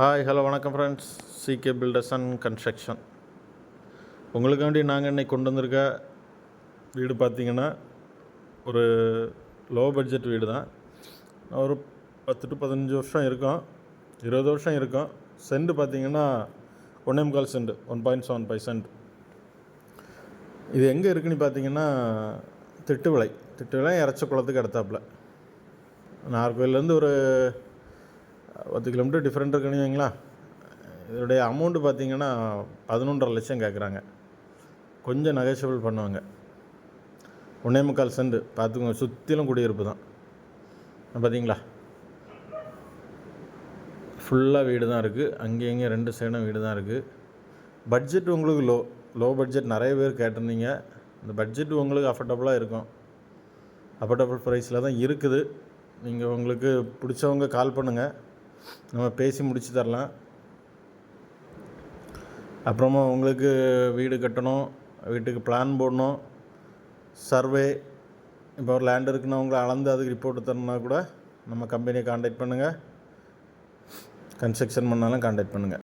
Hi hello வணக்கம் friends CK builders and construction உங்களுக்காண்டி நாங்கள் இன்னைக்கு கொண்டு வந்திருக்க வீடு பார்த்தீங்கன்னா ஒரு லோ பட்ஜெட் வீடு தான் ஒரு பத்து டு பதினஞ்சு வருஷம் இருக்கும். இருபது வருஷம் இருக்கும். சென்ட் பார்த்தீங்கன்னா ஒன்றே முக்கால் cent one point seven five cent இது எங்கே இருக்குன்னு பார்த்தீங்கன்னா திட்டுவிளை. திட்டுவிளை இறச்ச குளத்துக்கு அடுத்தாப்புல. நாகர்கோயிலேருந்து ஒரு பத்து கிலோமீட்டர் டிஃப்ரெண்ட் இருக்குன்னு வைங்களா? இதோடைய அமௌண்ட்டு பார்த்தீங்கன்னா பதினொன்றரை லட்சம் கேட்குறாங்க. கொஞ்சம் நகைச்சுவல் பண்ணுவாங்க. ஒன்றே முக்கால் சென்ட் பார்த்துக்கோங்க சுற்றிலும் குடியிருப்பு தான். பார்த்தீங்களா? ஃபுல்லாக வீடு தான் இருக்குது அங்கே இங்கே ரெண்டு சைடும் வீடு தான் இருக்குது பட்ஜெட் உங்களுக்கு லோ லோ பட்ஜெட் நிறைய பேர் கேட்டிருந்தீங்க. இந்த பட்ஜெட் உங்களுக்கு அஃபர்டபுளாக இருக்கும். அஃபர்டபுள் ப்ரைஸில் தான் இருக்குது. நீங்கள் உங்களுக்கு பிடிச்சவங்க கால் பண்ணுங்கள் நம்ம பேசி முடிச்சு தரலாம். அப்புறமா உங்களுக்கு வீடு கட்டணும் வீட்டுக்கு பிளான் போடணும் சர்வே இப்போ ஒரு லேண்ட் இருக்குன்னா உங்களை அளந்து அதுக்கு ரிப்போர்ட் தரணுன்னா கூட நம்ம கம்பெனியை காண்டாக்ட் பண்ணுங்கள் கன்ஸ்ட்ரக்ஷன் பண்ணாலும் காண்டாக்ட் பண்ணுங்கள்